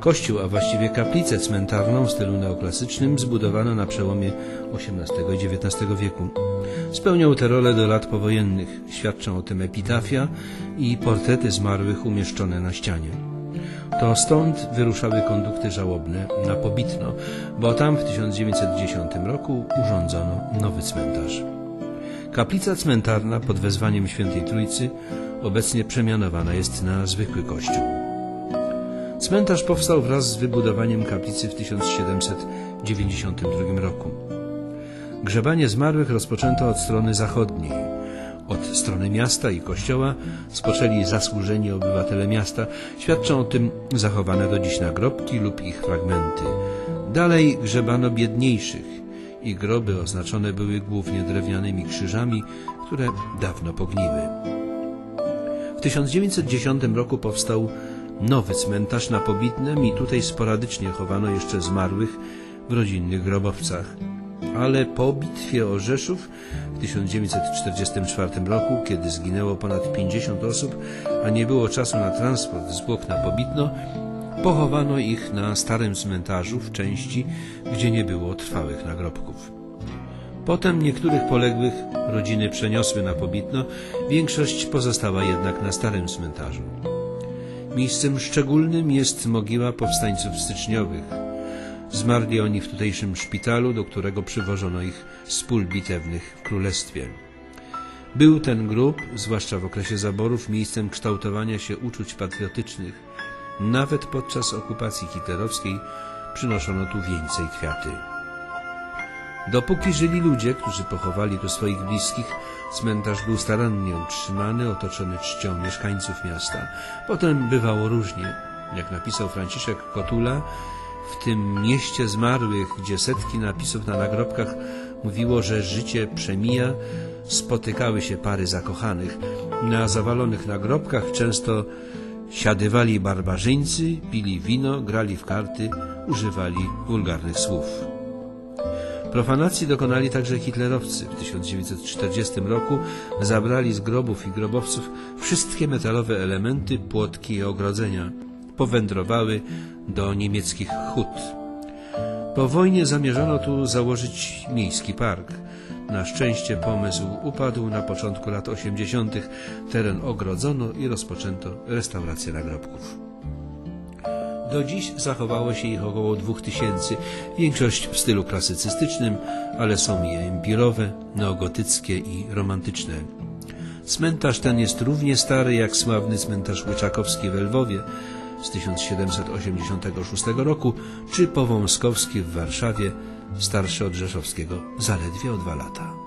Kościół, a właściwie kaplicę cmentarną w stylu neoklasycznym zbudowano na przełomie XVIII i XIX wieku. Spełniał tę rolę do lat powojennych. Świadczą o tym epitafia i portrety zmarłych umieszczone na ścianie. To stąd wyruszały kondukty żałobne na Pobitno, bo tam w 1910 roku urządzono nowy cmentarz. Kaplica cmentarna pod wezwaniem Świętej Trójcy obecnie przemianowana jest na zwykły kościół. Cmentarz powstał wraz z wybudowaniem kaplicy w 1792 roku. Grzebanie zmarłych rozpoczęto od strony zachodniej. Od strony miasta i kościoła spoczęli zasłużeni obywatele miasta. Świadczą o tym zachowane do dziś nagrobki lub ich fragmenty. Dalej grzebano biedniejszych. Ich groby oznaczone były głównie drewnianymi krzyżami, które dawno pogniły. W 1910 roku powstał nowy cmentarz na Pobitnem i tutaj sporadycznie chowano jeszcze zmarłych w rodzinnych grobowcach. Ale po bitwie o Rzeszów w 1944 roku, kiedy zginęło ponad 50 osób, a nie było czasu na transport zwłok na Pobitno, pochowano ich na starym cmentarzu w części, gdzie nie było trwałych nagrobków. Potem niektórych poległych rodziny przeniosły na Pobitno, większość pozostała jednak na starym cmentarzu. Miejscem szczególnym jest mogiła powstańców styczniowych. Zmarli oni w tutejszym szpitalu, do którego przywożono ich z pól bitewnych w królestwie. Był ten grób, zwłaszcza w okresie zaborów, miejscem kształtowania się uczuć patriotycznych. Nawet podczas okupacji hitlerowskiej przynoszono tu wieńce i kwiaty. Dopóki żyli ludzie, którzy pochowali tu swoich bliskich, cmentarz był starannie utrzymany, otoczony czcią mieszkańców miasta. Potem bywało różnie. Jak napisał Franciszek Kotula, w tym mieście zmarłych, gdzie setki napisów na nagrobkach mówiło, że życie przemija, spotykały się pary zakochanych. Na zawalonych nagrobkach często siadywali barbarzyńcy, pili wino, grali w karty, używali wulgarnych słów. Profanacji dokonali także hitlerowcy. W 1940 roku zabrali z grobów i grobowców wszystkie metalowe elementy, płotki i ogrodzenia. Powędrowały do niemieckich hut. Po wojnie zamierzono tu założyć miejski park. Na szczęście pomysł upadł na początku lat 80. Teren ogrodzono i rozpoczęto restaurację nagrobków. Do dziś zachowało się ich około 2000, większość w stylu klasycystycznym, ale są i empirowe, neogotyckie i romantyczne. Cmentarz ten jest równie stary jak sławny cmentarz Łyczakowski w Lwowie z 1786 roku, czy Powązkowski w Warszawie, starszy od Rzeszowskiego zaledwie o dwa lata.